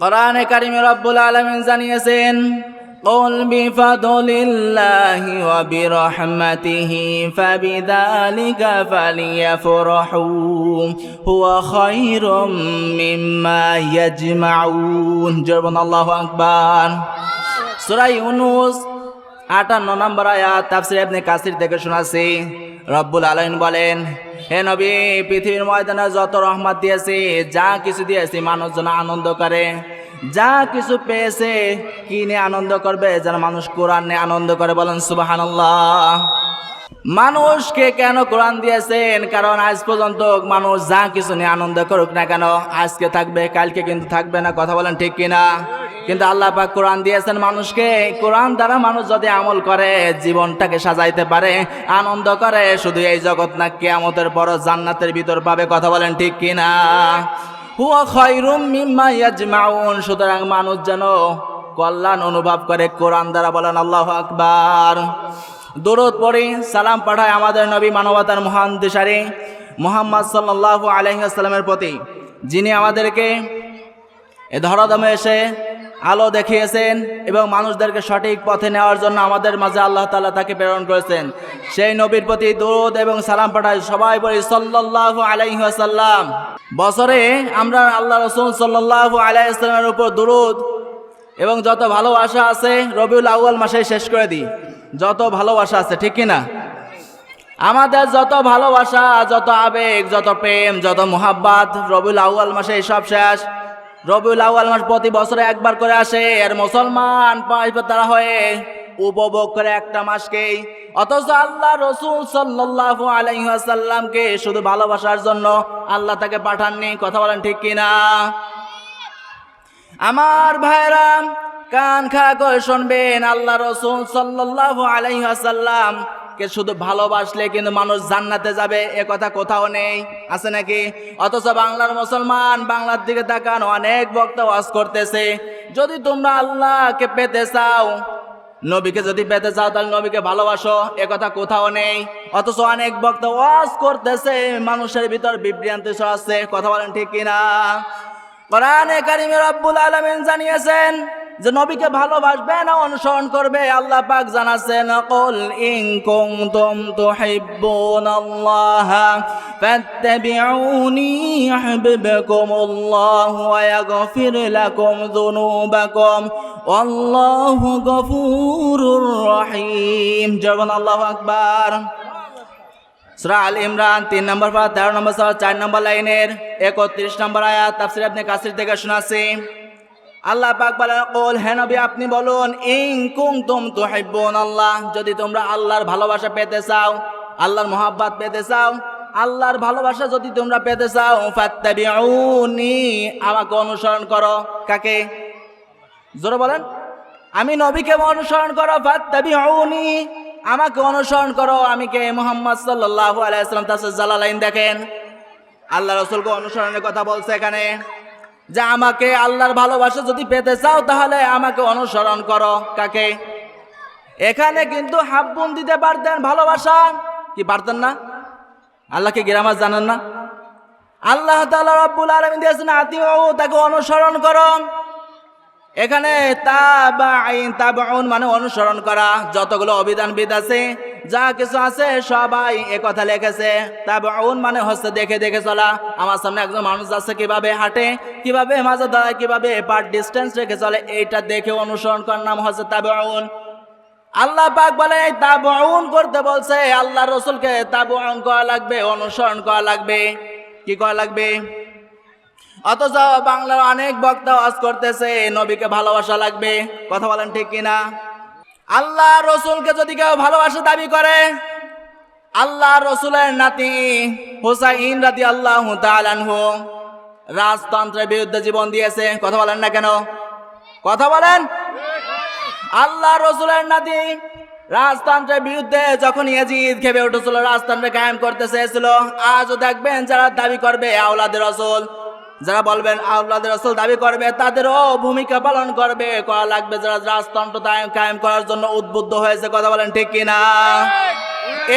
কোরআনে কারিমে রব্বুল আলামিন জানিয়েছেন قل بفضل الله وبرحمته فبذلك فليفرحوا هو خير مما يجمعون جربنا الله أكبر সূরা ইউনুস আটান্ন নম্বর আয়াত তাফসির ইবনে কাসির থেকে শোনাছি রব্বুল আলামিন বলেন, হে নবী, পৃথিবীর ময়দানে যত রহমত দিয়েছি, যা কিছু দিয়েছি, মানুষ যেন আনন্দ করে। যা কিছু পেয়েছে কিনে আনন্দ করবে, যেন মানুষ কোরআন নিয়ে আনন্দ করে? বলেন, সুবহানাল্লাহ। মানুষকে কেন কোরআন দিয়েছেন? কারণ আজ পর্যন্ত মানুষ যা কিছু নিয়ে আনন্দ করুক না কেন, আজকে থাকবে, কালকে কিন্তু থাকবে না, কথা বলেন ঠিক কিনা? কিন্তু আল্লাহ পাক কোরআন দিয়েছেন মানুষকে, কোরআন দ্বারা মানুষ যদি আমল করে, জীবনটাকে সাজাইতে পারে, আনন্দ করে, শুধু এই জগৎ না, কেয়ামতের পর জান্নাতের ভিতর পাবে, কথা বলেন ঠিক কিনা? হুয়া খয়রুম মিম্মা ইয়াজমাউন, সুতরাং মানুষ যেন কল্যাণ অনুভব করে, কোরআন দ্বারা বলেন আল্লাহ আকবার। দরুদ পড়ি, সালাম পাঠায় আমাদের নবী মানবতার মহান দিশারি, মোহাম্মদ সাল্লাল্লাহু আলাইহি আসসালামের প্রতি, যিনি আমাদেরকে এ ধরাদমে এসে আলো দেখিয়েছেন এবং মানুষদেরকে সঠিক পথে নেওয়ার জন্য আমাদের মাঝে আল্লাহ তাআলা তাকে প্রেরণ করেছেন। সেই নবীর প্রতি দরুদ এবং সালাম পাঠায় সবাই বলি, সাল্লাল্লাহু আলাইহি ওয়াসাল্লাম। বছরে আমরা আল্লাহ রসুল সাল্লাল্লাহু আলাইহি ওয়াসাল্লামের উপর দরুদ এবং যত ভালোবাসা আছে রবিউল আউয়াল মাসে শেষ করে দিই। যত ভালোবাসা আছে, ঠিক কি না আমাদের যত ভালোবাসা, যত আবেগ, যত প্রেম, যত মোহাব্বাত রবিউল আউয়াল মাসে সব শেষ। রবিউল আউয়াল মাস প্রতি বছরে একবার করে আসে। আর মুসলমান তারা হয়ে উপভোগ করে একটা মাসকেই। অথচ আল্লাহ রসুল সাল্লাল্লাহু আলাইহি ওয়াসাল্লামকে শুধু ভালোবাসার জন্য আল্লাহ তাকে পাঠাননি। কথা বলেন ঠিক কিনা? আমার ভাইরাম কান খাড়া করে শুনবেন, আল্লাহ রসুল সাল্লাল্লাহু আলাইহি কে শুধু ভালোবাসলে কিন্তু মানুষ জান্নাতে যাবে, এ কথা কোথাও নেই, আছে নাকি? অথচ বাংলার মুসলমান বাংলার দিকে তাকান, অনেক বক্তা ওয়াজ করতেছে। যদি তোমরা আল্লাহকে পেতে চাও, নবীকে যদি পেতে চাও, তাহলে নবীকে ভালোবাসো, এ কথা কোথাও নেই। অথচ অনেক বক্তা ওয়াজ করতেছে, মানুষের ভিতর বিভ্রান্তি ছড়াচ্ছে কথা বলেন ঠিক কিনা? কোরআনে কারিমে রব্বুল আলামিন জানিয়েছেন যে নবীকে ভালোবাসবে না অনুসরণ করবে, আল্লাহ পাক জানাচ্ছেন, কুল ইন কুনতুম তুহিব্বুনাল্লাহ, ফাত্তাবিউনি ইউহিব্বুকুমুল্লাহ ওয়া ইয়াগফির লাকুম যুনুবাকুম, ওয়াল্লাহু গফুরুর রহিম। জবান আল্লাহু আকবার। সুরা আল ইমরান, তিন নম্বর পর তেরো নম্বর চার নম্বর লাইনের একত্রিশ নম্বর আয়াত, তাফসির আপনি কাসির থেকে শোনাচ্ছি। আল্লাহ পাক কোল হে নবী, আপনি বলুন, ইন কুনতুম তুহিব্বুন আল্লাহ যদি তোমরা আল্লাহর ভালোবাসা পেতে চাও, আল্লাহর মোহাব্বত পেতে চাও, আল্লাহর ভালোবাসা যদি তোমরা পেতে চাও, ফাত্তাবিউনি, আমাকে অনুসরণ করো। কাকে? জোরে বলেন, আমি নবীকে অনুসরণ করো, ফাত্তাবিউনি, আমাকে অনুসরণ করো। আমি কে? মোহাম্মদ সাল্লাল্লাহু আলাইহি সাল্লাম তাসে জালালাইন দেখেন। আল্লাহ রসুলকে অনুসরণের কথা বলছে এখানে। যে আমাকে আল্লাহর ভালোবাসা যদি পেতে চাও, তাহলে আমাকে অনুসরণ করো। কাকে? এখানে কিন্তু হাব্বুন দিতে পারতেন ভালোবাসা। কি পারতেন না? আল্লাহকে গ্রামার জানেন না? আল্লাহ রাব্বুল আলামিন দিয়েছেন, আতিউ, তাকে অনুসরণ করো। এখানে তাবাইন তাবাউন মানে অনুসরণ করা, যতগুলো অভিধান বিদ আছে। যা কিছু আছে সবাই এ কথা লিখেছে। তাবাউন মানে হচ্ছে দেখে দেখে চলা। আমার সামনে একজন মানুষ আছে কীভাবে হাঁটে, কীভাবে মাঝে দাঁড়ায়, কীভাবে পার ডিস্টেন্স রেখে চলে, এইটা দেখে অনুসরণ করার নাম হচ্ছে তাবাউন। আল্লাহ পাক বলে তাবাউন করতে বলছে, আল্লাহ রসুলকে তাবাউন করা লাগবে, অনুসরণ করা লাগবে। কি করা লাগবে? অথচ বাংলার অনেক বক্তা ওয়াজ করতেছে, নবীকে ভালোবাসা লাগবে। কথা বলেন ঠিক কিনা? আল্লাহ রসুলকে যদি কেউ ভালোবাসা দাবি করে, আল্লাহ রসুলের নাতি হুসাইন রাতি আল্লাহ তালানহু রাজতন্ত্রের বিরুদ্ধে জীবন দিয়েছে। কথা বলেন না কেন? কথা বলেন? আল্লাহ রসুলের নাতি রাজতন্ত্রের বিরুদ্ধে যখন ইয়াজিদ খেপে উঠেছিল, রাজতন্ত্র কায়েম করতে চেয়েছিল, আজও দেখবেন যারা দাবি করবে আওলাদের রসুল। যারা বলবেন আল্লাহদের রসুল দাবি করবে, তাদেরও ভূমিকা পালন করবে। করা লাগবে যারা রাজতন্ত্র কায়েম করার জন্য উদ্বুদ্ধ হয়েছে, কথা বলেন ঠিক কিনা?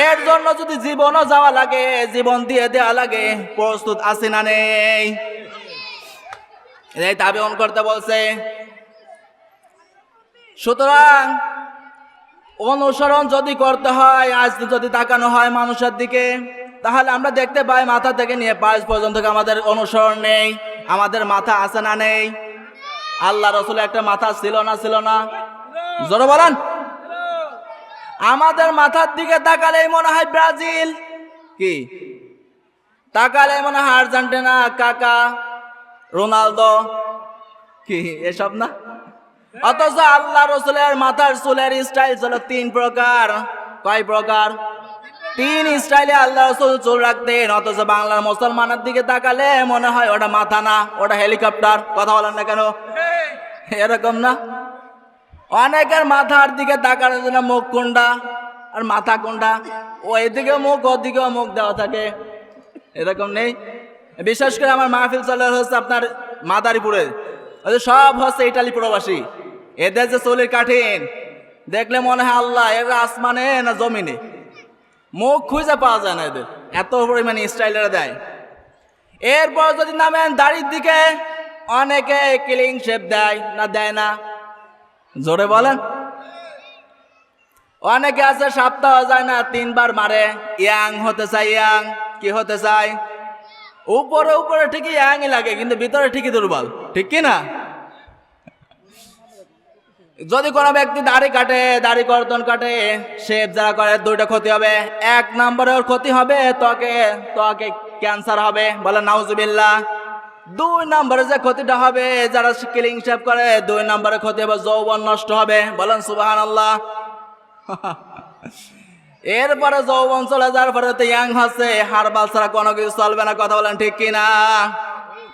এর জন্য যদি জীবনও যাওয়া লাগে, জীবন দিয়ে দেওয়া লাগে, প্রস্তুত আছে না নেই। এই দাবি অন করতে বলছে। সুতরাং, অনুসরণ যদি করতে হয়, আজ যদি তাকানো হয় মানুষের দিকে তাহলে আমরা দেখতে পাই মাথা থেকে নিয়ে পাঁচ পর্যন্ত আমাদের অনুসরণ নেই, আমাদের মাথা আছে না নেই। আল্লাহ রসুল একটা মাথা ছিল না ছিল না। জোরে বলেন। আমাদের মাথার দিকে তাকালেই মনে হয় ব্রাজিল। কি? তাকালে মনে হয় আর্জেন্টিনা, কাকা, রোনালদো। কি, এসব না? অথচ আল্লাহ রসুলের মাথার চুলের স্টাইল ছিল তিন প্রকার। কয় প্রকার? তিন স্টাইলে আল্লাহ রসুল চুল রাখতেন, অথচ বাংলার মুসলমানের দিকে তাকালে মনে হয় ওটা মাথা না, ওটা হেলিকপ্টার। কথা বলেন না কেন? এরকম না? অনেকের মাথার দিকে তাকানোর জন্য মুখ কোনটা আর মাথা কোনটা? ও এদিকে মুখ, ওদিকেও মুখ দেওয়া থাকে। এরকম নেই? বিশেষ করে আমার মাহফিল চলে হচ্ছে আপনার মাদারীপুরে। সব হচ্ছে ইটালি প্রবাসী। এদের যে চুলের কাঠিন, দেখলে মনে হয় আল্লাহ, এরা আসমানে না জমিনে? মুখ খুঁজে পাওয়া যায় না এদের। এত পরিমাণে স্টাইলের দেয়। এরপর যদি নামেন দাড়ির দিকে, অনেকে ক্লিং শেপ দেয় না দেয় না। জোরে বলেন। অনেকে আছে, সপ্তাহ যায় না, তিনবার মারে। ইয়াং হতে চাই ইয়াং। কি হতে চাই উপরে উপরে ঠিকই ইয়াংই লাগে, কিন্তু ভিতরে ঠিকই দুর্বল। ঠিক কি না? যদি কোনো ব্যক্তি দাড়ি কাটে, দাড়ি কর্তন কাটে শেপ যারা করে, দুইটা ক্ষতি হবে। এক নম্বরে ওর ক্ষতি হবে তোকে তোকে ক্যান্সার হবে, বলে নাউজুবিল্লাহ। দুই নম্বরে যে ক্ষতিটা হবে, যারা কিলিং শেপ করে, দুই নম্বরে ক্ষতি হবে, যৌবন নষ্ট হবে, বলেন সুবাহান আল্লাহ এরপরে যৌবন চলে যাওয়ার পরে তো ইয়াং হচ্ছে, হারবাল ছাড়া কোনো কিছু চলবে না, কথা বলেন ঠিক কিনা?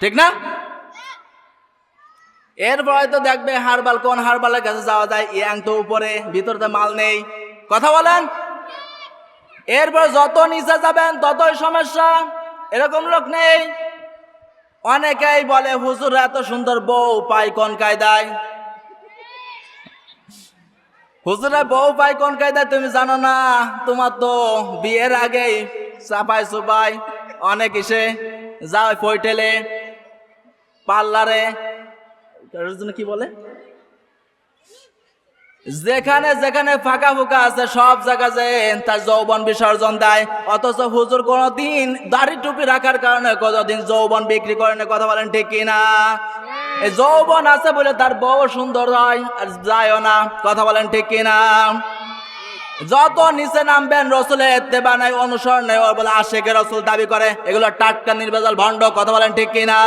ঠিক না? এরপরে তো দেখবে হারবাল কোন হারবালের কাছে যাওয়া যায়? ইয়াং তো উপরে, ভিতরতে মাল নেই। কথা বলেন? এরপর যত নিচে যাবেন, ততই সমস্যা। এরকম লোক নেই। অনেকেই বলে, হুজুর, এত সুন্দর বউ পাই কোন কায়দায়? হুজুরা বউ পাই কোন কায়দায় তুমি জানো না? তোমার তো বিয়ের আগেই চাপাই চুপাই অনেক এসে যাও পৈটেলে পার্লারে। এটার জন্য কি বলে? যেখানে যেখানে ফাঁকা ফুকা আছে, সব জায়গা যে তার যৌবন বিসর্জন দেয়। অথচ হুজুর কোনদিন দাড়ি টুপি রাখার কারণে কতদিন যৌবন বিক্রি করেন কথা বলেন ঠিক এই যৌবন আছে বলে তার বউ সুন্দর হয় আর যায়ও না, কথা বলেন ঠিক কিনা? যত নিচে নামবেন রসুলের এত্তেবা নাই, অনুসরণ নেই বলে আশেখের রসুল দাবি করে, এগুলো টাটকা নির্বেজাল ভণ্ড, কথা বলেন ঠিক কিনা?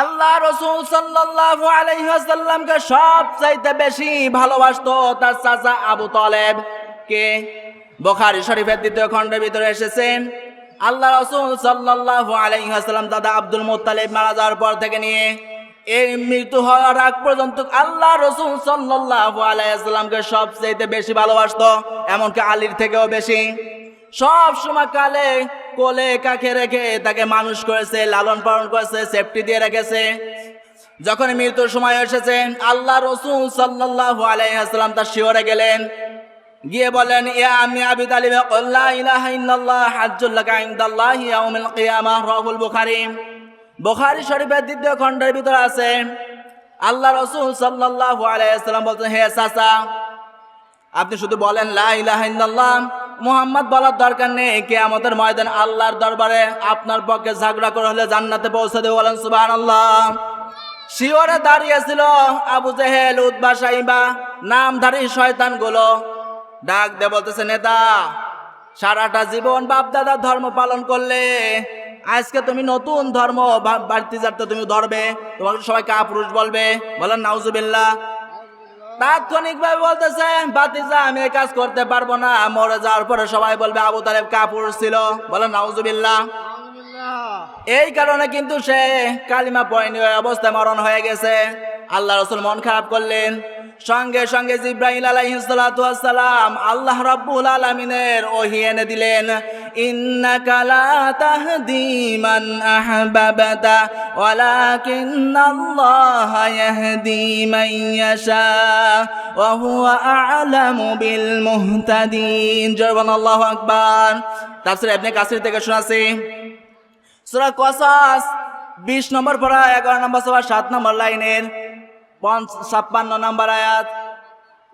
আল্লাহ রসুল সাল্লাল্লাহু আলাইহি ওয়াসাল্লামকে সব চাইতে বেশি ভালোবাসতো তার চাচা আবু তলেব। কে? বুখারী শরীফের দ্বিতীয় খণ্ডের ভিতরে এসেছেন। আল্লাহ রসুল সাল্লাল্লাহু আলাইহি ওয়াসাল্লাম দাদা আব্দুল মুত্তালিব মারা যাওয়ার পর থেকে নিয়ে এই মৃত্যু হওয়ার আগ পর্যন্ত আল্লাহ রসুল সাল্লাল্লাহু আলাইহি ওয়াসাল্লামকে সব চাইতে বেশি ভালোবাসতো, এমনকি আলীর থেকেও বেশি। সব সময় কালে কোলে কাকে রেখে তাকে মানুষ করেছে, লালন পালন করেছে সেফটি দিয়ে রেখেছে। যখন মৃত্যুর সময় এসেছে, আল্লাহ রসুল সাল্লাল্লাহু আলাইহি ওয়াসাল্লাম তার শিওরে গেলেন। গিয়ে বলেন ইয়া আমি আবি তালিব লা ইলাহা ইল্লাল্লাহ হাজ্জুল লাকা ইনদাল্লাহি ইয়াউমিল কিয়ামাহ রাহুল বুখারী। বুখারী শরীফের দ্বিতীয় খণ্ডের ভিতরে আছে। আল্লাহ রসুল সাল্লাল্লাহু আলাইহি ওয়াসাল্লাম বলছেন, হে চাচা, আপনি শুধু বলেন লা ইলাহা ইল্লাল্লাহ মুহাম্মদ বলার দরকার নেই। কিয়ামতের ময়দান আল্লাহর দরবারে আপনার পক্ষে ঝগড়া করে হলে জান্নাতে পৌঁছে দেবে বলেন সুবাহ আল্লাহ শিওরে দাঁড়িয়েছিল আবু জেহেল উদ্বা সাইবা, নামধারী শয়তানগুলো ডাক দে বলতেছে, নেতা, সারাটা জীবন বাপ দাদার ধর্ম পালন করলে, আজকে তুমি নতুন ধর্ম বাড়তি যাতে তুমি ধরবে, তোমাকে সবাই কাপুরুষ বলবে। বলেন, নাউজুবিল্লাহ। তাৎক্ষণিকভাবে বলতেছে বাতিজা আমি এই কাজ করতে পারব না মরে যাওয়ার পরে সবাই বলবে আবু তালেব কাপুর ছিল। বলে নাউজুবিল্লাহ। এই কারণে কিন্তু সে কালিমা পয়নি অবস্থায় মরণ হয়ে গেছে। আল্লাহ রসুল মন খারাপ করলেন। সঙ্গে সঙ্গে জিব্রাহিম আলাইহিসসালাম আল্লাহ রাব্বুল আলামিনের ওহি এনে দিলেন তাফসীর ইবনে কাসির থেকে শোনাছি সূরা কসাস, বিশ নম্বর পড়া এগারো নম্বর সভা, সাত নম্বর লাইনের ছাপ্পান্ন নম্বর আয়াত।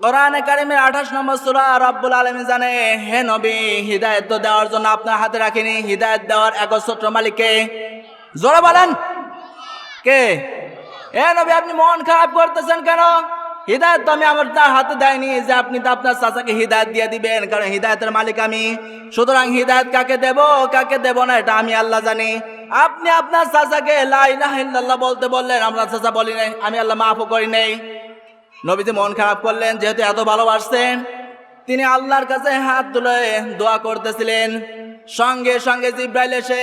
কোরআনে কারিমের আঠাশ নম্বর সুরা রব্বুল আলমী জানে, হে নবী, হৃদায়ত দেওয়ার জন্য আপনার হাতে রাখিনি, হৃদায়ত দেওয়ার একচ্ছত্র মালিককে জোরে বলেন। কে? এ নবী, আপনি মন খারাপ করতেছেন কেন? হৃদায়ত তো আমি আমার তার হাতে দেয়নি যে আপনি তো আপনার চাচাকে হৃদায়ত দিয়ে দিবেন, কারণ হৃদায়তের মালিক আমি। সুতরাং হৃদায়ত কাকে দেব কাকে দেব না, এটা আমি আল্লাহ জানি। আপনি আপনার চাচাকে লা ইলাহা ইল্লাল্লাহ বলতে বললেন, আমরা চাচা বলি নাই, আমি আল্লাহ মাফও করি নাই। নবীজি মন খারাপ করলেন, যেহেতু এত ভালোবাসতেন, তিনি আল্লাহর কাছে হাত তুলে দোয়া করতেছিলেন। সঙ্গে সঙ্গে জিব্রাইল এসে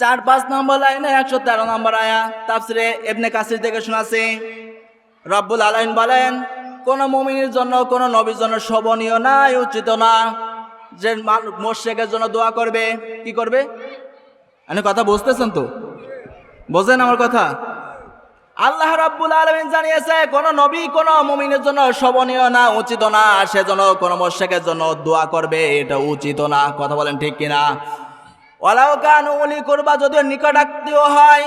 চার পাঁচ নম্বর লাইনে একশো তেরো নম্বর আয়া, তাফসিরে এবনে কাসির থেকে শোনাছি। রব্বুল আলাইন বলেন, কোন মুমিনের জন্য, কোন নবীর জন্য শোভনীয় নাই উচিত না। যে মোর্শেকের জন্য দোয়া করবে, কি করবে? আমি কথা বুঝতেছেন তো? বোঝেন আমার কথা? আল্লাহ রাব্বুল আলামিন জানিয়েছে, কোন নবী, কোন মুমিনের জন্য শোভনীয় না, উচিত না সেজন্য কোন মোর্শেকের জন্য দোয়া করবে, এটা উচিত না। কথা বলেন ঠিক কিনা? ওলাও কান উলি করবা যদিও নিকটাত্মীয় হয়,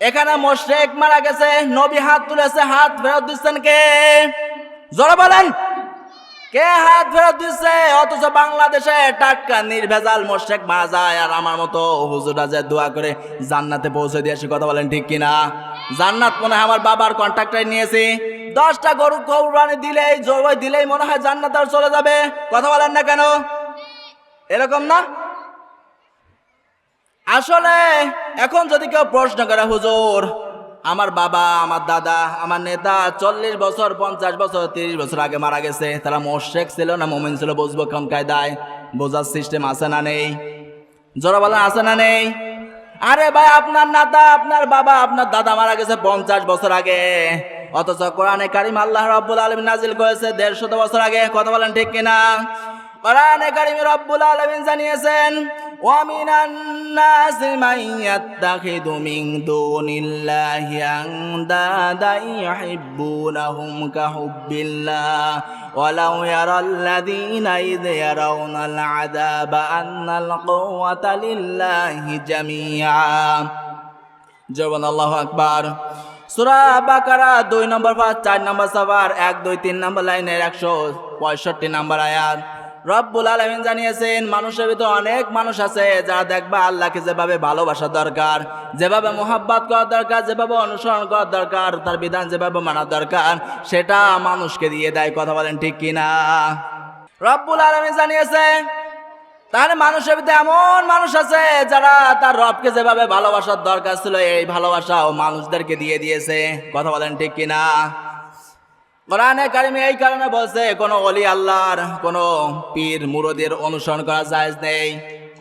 এখানে মোশেক মারা গেছে, নবী হাত তুলেছে, হাত ফেরত দিচ্ছেন কে? জোরে বলেন, কে হাত ফেরত দিচ্ছে? অথচ বাংলাদেশে টাটকা, নির্ভেজাল মোশেক মারা যায়, আর আমার মতো হুজুরা যে দোয়া করে জান্নাতে পৌঁছে দিয়ে আসি কথা বলেন ঠিক কিনা? জান্নাত মনে হয় আমার বাবার কন্ট্রাক্টরে নিয়েছি। দশটা গরু কোরবানি দিলেই, জবাই দিলেই মনে হয় জান্নাত আর চলে যাবে। কথা বলেন না কেন? এরকম না? আসলে, এখন যদি কেউ প্রশ্ন করে, হুজুর, আমার বাবা, আমার দাদা, আমার নেতা চল্লিশ বছর, পঞ্চাশ বছর, তিরিশ বছর আগে মারা গেছে। তারা মোশেক ছিল না, মোমিন ছিল, বুঝব কোন কায়দায়? বোঝার সিস্টেম আছে না নেই? জোরা বলেন, আছে না নেই? আরে ভাই, আপনার নাতা, আপনার বাবা, আপনার দাদা মারা গেছে পঞ্চাশ বছর আগে। অথচ কোরআনে কারিম আল্লাহ রাব্বুল আলমিন নাজিল করেছে দেড়শত বছর আগে। কথা বলেন ঠিক কিনা? কোরআনে কারিম রব্বুল আলামিন জানিয়েছেন ومن الناس من يتخذ من دون الله أندادا يحبونهم كحب الله ولو يرى الذين إذ يرون العذاب أن القوة لله جميعا জবান আল্লাহ আকবার সুরা বাকারা দুই নম্বর পাঁচ চার নম্বর সাবার এক দুই তিন নম্বর লাইনের একশো পঁয়ষট্টি নম্বর আয়াত রব্বুল আলমিন জানিয়েছেন, মানুষের ভিতরে অনেক মানুষ আছে যারা দেখবা আল্লাহকে যেভাবে ভালোবাসা দরকার, যেভাবে মোহাব্বত করা দরকার, যেভাবে অনুসরণ করা দরকার, তার বিধান যেভাবে মানা দরকার, সেটা মানুষকে দিয়ে দেয়, কথা বলেন ঠিক কিনা? রব্বুল আলমিন জানিয়েছে তাহলে মানুষের ভিতরে এমন মানুষ আছে যারা তার রবকে যেভাবে ভালোবাসার দরকার ছিল, এই ভালোবাসা ও মানুষদেরকে দিয়ে দিয়েছে, কথা বলেন ঠিক কিনা? কোরআনে কারিমে এই কারণে বলছে কোনো অলি আল্লাহর কোনো পীর মুরদের অনুসরণ করা জায়েজ নেই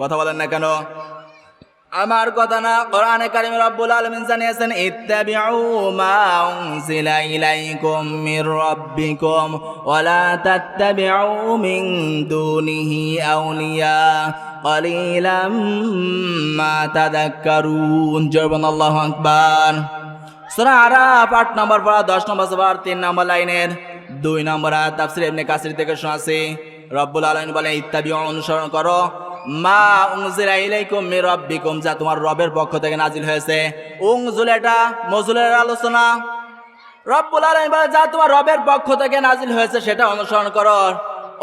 কথা বলেন না কেন আমার কথা না কোরআনে কারিমে রব্বুল আলামিন জানিয়েছেন ইত্তাবিউ মা উনজিলা ইলাইকুম মির রাব্বিকুম ওয়ালা তাত্তাবিউ মিন দুনিহি আউলিয়া قليلا ما تذكرون জরবান আল্লাহু আকবার 8 নম্বর 10 নম্বর 3 নম্বর লাইনের। 2 নম্বর থেকে শোনাছি রব্বুল বলেন, ইত্তাবিউ, অনুসরণ করো। মা উনজিলা ইলাইকুম মির যা তোমার রবের পক্ষ থেকে নাজিল হয়েছে। উনজুল এটা মজুলের আলোচনা। রব্বুল আলামিন বলে যা তোমার রবের পক্ষ থেকে নাজিল হয়েছে, সেটা অনুসরণ করো।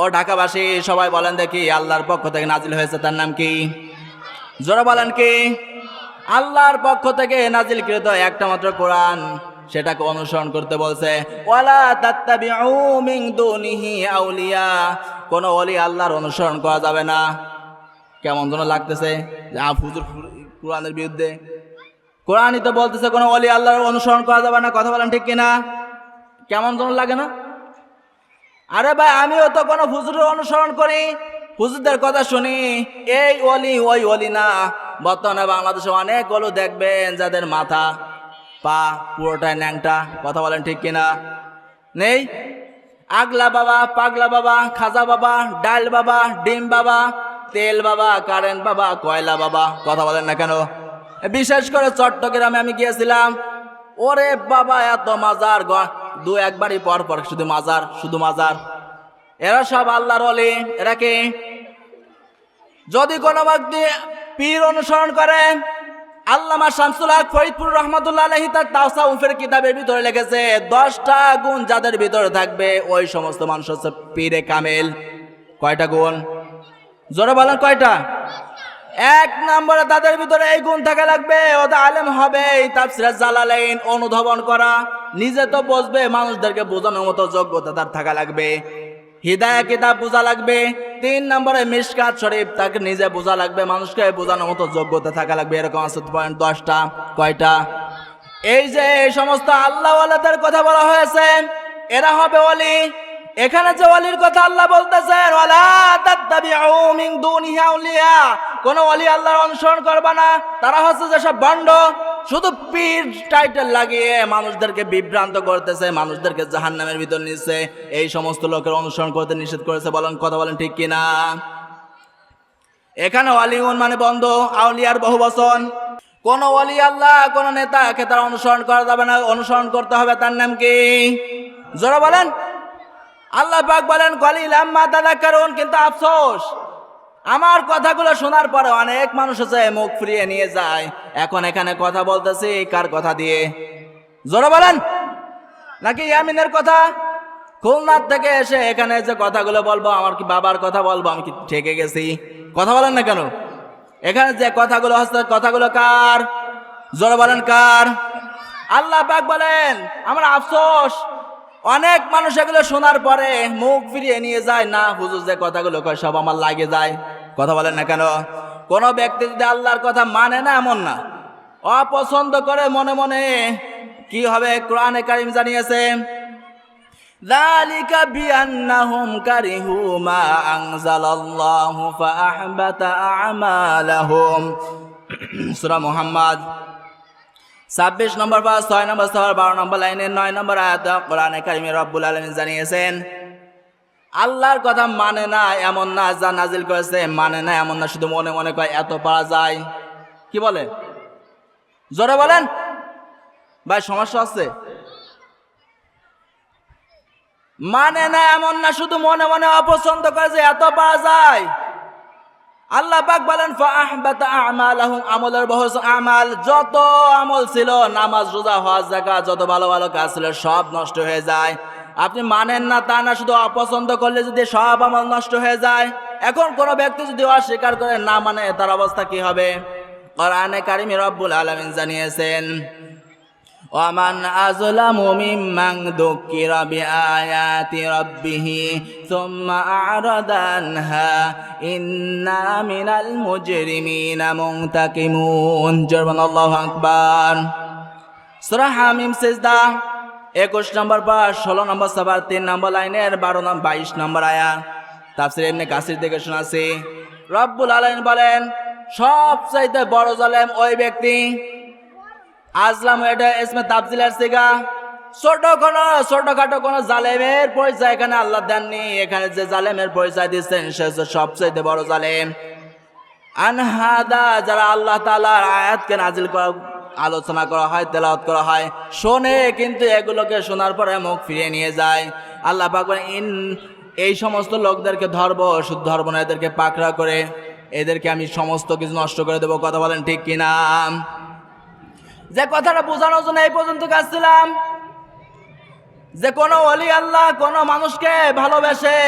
ও ঢাকাবাসী, সবাই বলেন দেখি, আল্লাহর পক্ষ থেকে নাজিল হয়েছে, তার নাম কি? জোরা বলেন কি? আল্লাহর পক্ষ থেকে নাজিলকৃত একটা মাত্র কোরআন, সেটাকে অনুসরণ করতে বলছে আউলিয়া। কোন অলি আল্লাহর অনুসরণ করা যাবে না। কেমন যেন লাগতেছে কোরআনের বিরুদ্ধে। কোরআনই তো বলতেছে কোনো অলি আল্লাহর অনুসরণ করা যাবে না, কথা বলেন ঠিক কিনা? কেমন যেন লাগে না? আরে ভাই, আমিও তো কোনো হুজুরের অনুসরণ করি, হুজুরদের কথা শুনি, এই অলি ওই অলি না। বর্তমানে বাংলাদেশে অনেক দেখবেন যাদের মাথা, পা, পুরোটাই ন্যাংটা। কথা বলেন ঠিক কিনা? নেই? আগলা বাবা, পাগলা বাবা, খাজা বাবা, ডাল বাবা, ডিম বাবা, তেল বাবা, কারেন্ট বাবা, কয়লা বাবা, কথা বলেন না কেন? বিশেষ করে চট্টগ্রামে আমি গিয়েছিলাম। ওরে বাবা, এত মাজার দু একবারই পর পর শুধু মাজার শুধু মাজার। এরা সব আল্লাহর অলি এরা কে? যদি কোনো ব্যক্তি পীর অনুসরণ করে আল্লামা শামসুল হক ফরিদপুর রহমতুল্লাহ আলহি তার তাওসা উফের কিতাবের ভিতরে লেগেছে দশটা গুণ যাদের ভিতরে থাকবে, ওই সমস্ত মানুষ হচ্ছে পীরে কামেল। কয়টা গুণ? জোরে বলেন কয়টা? এক নম্বরে তাদের ভিতরে এই গুণ থাকা লাগবে, ওদের আলেম হবে তাফসিরাত জালালাইন অনুধাবন করা। নিজে তো বসবে মানুষদেরকে বোঝানোর মতো যোগ্যতা তার থাকা লাগবে। হৃদয় কিতাব বোঝা লাগবে, তিন নম্বরে মিসকাত শরীফ, তাকে নিজে বোঝা লাগবে, মানুষকে বোঝানোর মতো যোগ্যতা থাকা লাগবে, এরকম আছে পয়েন্ট দশটা, কয়টা? এই যে এই সমস্ত আল্লাহ আল্লাহদের কথা বলা হয়েছে, এরা হবে অলি এখানে যে অলির কথা আল্লাহ বলতেছেন কোন অলি আল্লাহর অনুসরণ করবা না। তারা হচ্ছে যেসব বন্ড শুধু পীর টাইটেল লাগিয়ে মানুষদেরকে বিভ্রান্ত করতেছে, মানুষদেরকে জাহান্নামের ভিতর নিচ্ছে এই সমস্ত লোকের অনুসরণ করতে নিষেধ করেছে, বলেন, কথা বলেন ঠিক কিনা? এখানে ওয়ালিউন মানে বন্ধ, আউলিয়ার বহু বচন। কোন ওয়ালি আল্লাহ, কোন নেতাকে তার অনুসরণ করা যাবে না, অনুসরণ করতে হবে তার নাম কি? জোরা বলেন। আল্লাহ পাক বলেন, কলিল আম্মা দাদা কারণ কিন্তু আফসোস। আমার কথাগুলো শোনার পরে অনেক মানুষ আছে মুখ ফিরিয়ে নিয়ে যায়। এখন এখানে কথা বলতেছি, কার কথা দিয়ে? জোরে বলেন। নাকি ইয়ামিনের কথা? খুলনার থেকে এসে এখানে যে কথাগুলো বলব, আমার কি বাবার কথা বলব? আমি কি ঠেকে গেছি? কথা বলেন না কেন? এখানে যে কথাগুলো হচ্ছে, কথাগুলো কার? জোরে বলেন কার? আল্লাহ পাক বলেন, আমার আফসোস। অনেক মানুষ এগুলো শোনার পরে মুখ ফিরিয়ে নিয়ে যায় না হুজুর যে কথাগুলো কয় সব আমার লাগে যায় কথা বলেন না কেন কোন ব্যক্তি যদি আল্লাহর কথা মানে না এমন না অপছন্দ করে মনে মনে কি হবে কোরআনে কারিম জানিয়েছে ذلك بأنهم كرهوا ما أنزل الله فأحبط أعمالهم سورة محمد ছাব্বিশ নম্বর পাঁচ, ছয় নম্বর ছয় বারো নম্বর লাইনের নয় নম্বর আয়াত কোরআনে কারিমে রব্বুল আলমিন জানিয়েছেন, আল্লাহর কথা মানে না এমন না, যা নাজিল করেছে মানে না এমন না, শুধু মনে মনে কয়, এত পারা যায়। কি বলে? জোরে বলেন। ভাই, সমস্যা আছে? মানে না এমন না, শুধু মনে মনে অপছন্দ করে যে এত পাওয়া যায়। আল্লাহ পাক বলেন আমলের বহস আমাল, যত আমল ছিল, নামাজ, রোজা, হজ, যাকাত, যত ভালো ভালো কাজ ছিল, সব নষ্ট হয়ে যায়। আপনি মানেন না তা না, শুধু অপছন্দ করলে যদি সব আমল নষ্ট হয়ে যায়। এখন কোনো ব্যক্তি যদি অস্বীকার করে না মানে তার অবস্থা কি হবে? কোরআনে কারিমে রব্বুল আলামিন জানিয়েছেন ومن أظلم ممن ذكر بآيات ربه ثم أعرض عنها إنا من المجرمين منتقمون جربنا الله أكبر সুরা হামিম সেজদা একুশ নম্বর পাঁচ ষোলো নম্বর সবার তিন নম্বর লাইনের বারো নম্বর বাইশ নম্বর আয়া তাফসির এমনি কাসির থেকে শোনাছি রব্বুল আলাইন বলেন সবচাইতে বড় জালেম ওই ব্যক্তি আজলাম এটা এসমে তাবজিলের সিগা ছোট কোন ছোটখাটো কোন জালেমের পরিচয় এখানে আল্লাহ দেননি। এখানে যে জালেমের পরিচয় দিচ্ছেন সে হচ্ছে সবচাইতে বড় জালেম। আনহাদা যারা আল্লাহ তালার আয়াতকে নাজিল করা আলোচনা করা হয় তেলাওয়াত করা হয় শোনে কিন্তু এগুলোকে শোনার পরে মুখ ফিরিয়ে নিয়ে যায়। আল্লাহ পাক বলেন, ইন এই সমস্ত লোকদেরকে ধরবো শুদ্ধ ধরবো না এদেরকে পাকড়া করে এদেরকে আমি সমস্ত কিছু নষ্ট করে দেবো। কথা বলেন ঠিক কিনা? যে কথাটা বোঝানোর জন্য এই পর্যন্ত কাজছিলাম যে কোনো অলি আল্লাহ কোনো মানুষকে ভালোবেসে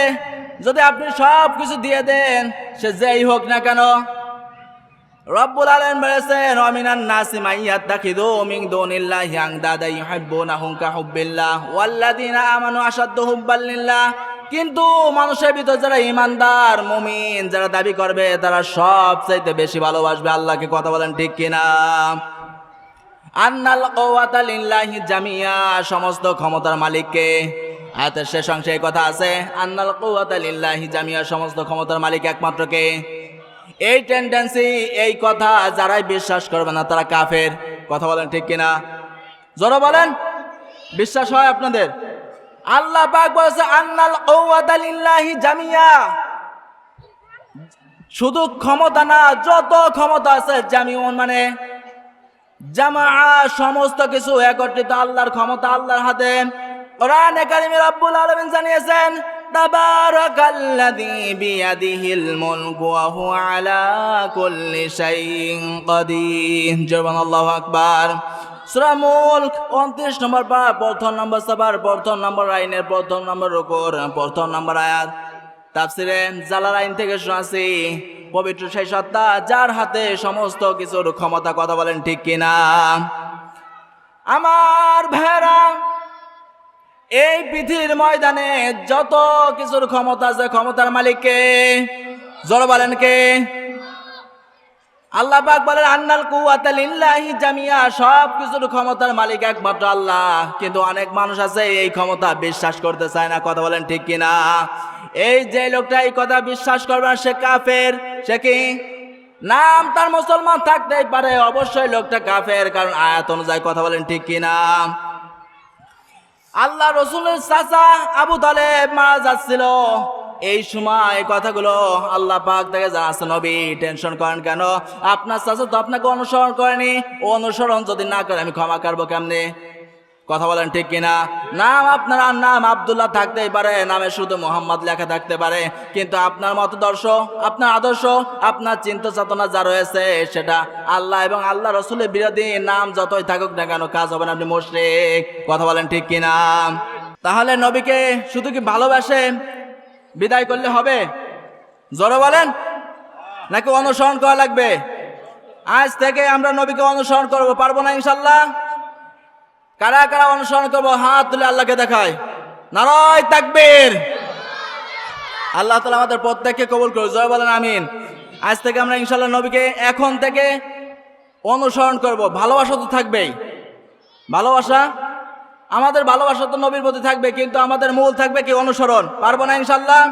যদি আপনি সব কিছু দিয়ে দেন, সে যেই হোক না কেন। রব্বুল আলামিন বলেছেন অমিনান নাসি মাইয়াত্তাখিযু মিন দুনিল্লাহি আনদাদা ইউহিব্বুনাহুম কা হুব্বিল্লাহ ওয়াল্লাযীনা আমানু আশাদ্দু হুব্বাল লিল্লাহ। কিন্তু মানুষের ভিতর যারা ইমানদার মুমিন, যারা দাবি করবে, তারা সব চাইতে বেশি ভালোবাসবে আল্লাহকে। কথা বলেন ঠিক কিনা? আন্নাল কওয়াতা লিল্লাহি জামিয়া, সমস্ত ক্ষমতার মালিককে। আয়াতের শেষ অংশে কথা আছে, আন্নাল কওয়াতা লিল্লাহি জামিয়া, সমস্ত ক্ষমতার মালিক একমাত্র কে? এই টেন্ডেন্সি এই কথা যারাই বিশ্বাস করবে না, তারা কাফের। কথা বলেন ঠিক কিনা? জোরে বলেন, বিশ্বাস হয় আপনাদের? আল্লাহ পাক বলেছে, আন্নাল কওয়াতা লিল্লাহি জামিয়া। শুধু ক্ষমতা না, যত ক্ষমতা আছে, জামিউন মানে জামা সমস্ত কিছু একত্রিত আল্লাহর ক্ষমতা আল্লাহর হাতে। কোরআন কারিমে রব্বুল আলামিন জানিয়েছেন, তাবারাকাল্লাযী বিয়াদিহিল মুলকু ওয়া হুয়া আলা কুল্লি শাইইন কাদির। জবান আল্লাহু আকবার। সূরা মুলক 29 নম্বর পারা প্রথম নম্বর সবার, প্রথম নম্বর আইনের প্রথম নম্বর রুকুর, প্রথম নম্বর আয়াত। তাফসিরে জালাল আইন থেকে শোনাছি পবিত্র সেই সত্তা যার হাতে সমস্ত কিছুর ক্ষমতা কথা বলেন ঠিক কিনা? আমার ভেড়া এই পৃথিবীর ময়দানে যত কিছুর ক্ষমতা আছে, ক্ষমতার মালিককে জোর বলেন কে? আল্লাহ পাক বলেন, আন্নাল কুওয়াতা লিল্লাহি জামিয়া সব কিছুর ক্ষমতার মালিক একমাত্র আল্লাহ। কিন্তু অনেক মানুষ আছে, এই ক্ষমতা বিশ্বাস করতে চায় না, কথা বলেন ঠিক কিনা? এই যে লোকটা এই কথা বিশ্বাস করবে, সে কাফের, সে কি? নাম তার মুসলমান থাকতেই পারে, অবশ্যই লোকটা কাফের, কারণ আয়াত অনুযায়ী কথা বলেন ঠিক কিনা আল্লাহ রসুলের চাচা আবু তালেব মারা যাচ্ছিল। এই সময় কথাগুলো আল্লাহ পাক থেকে জানাচ্ছে, নবী, টেনশন করেন কেন? আপনার চাচা তো আপনাকে অনুসরণ করেনি। অনুসরণ যদি না করে আমি ক্ষমা করব কেমনে? কথা বলেন ঠিক কিনা? নাম আপনার নাম আবদুল্লাহ থাকতেই পারে, নামে শুধু মোহাম্মদ লেখা থাকতে পারে। কিন্তু আপনার মতদর্শ, আপনার আদর্শ, আপনার চিন্তা চেতনা যা রয়েছে, সেটা আল্লাহ এবং আল্লাহ রসুলের বিরোধী নাম যতই থাকুক না কেন কাজ হবে না, আপনি মুশরিক। কথা বলেন ঠিক কিনা? তাহলে নবীকে শুধু কি ভালোবাসে? বিদায় করলে হবে? জোরে বলেন? নাকি অনুসরণ করা লাগবে? আজ থেকে আমরা নবীকে অনুসরণ করব, পারব না ইনশাল্লাহ? কারা কারা অনুসরণ করব? হাত তুলে আল্লাহকে দেখায়। নারায় তাকবীর। আল্লাহ তালা আমাদের প্রত্যেককে কবুল করুন জয় বলেন আমিন। আজ থেকে আমরা ইনশাল্লাহ নবীকে এখন থেকে অনুসরণ করব। ভালোবাসা তো থাকবেই। ভালোবাসা, আমাদের ভালোবাসা তো নবীর প্রতি থাকবে, কিন্তু আমাদের মূল থাকবে কি অনুসরণ? পারব না ইনশাল্লাহ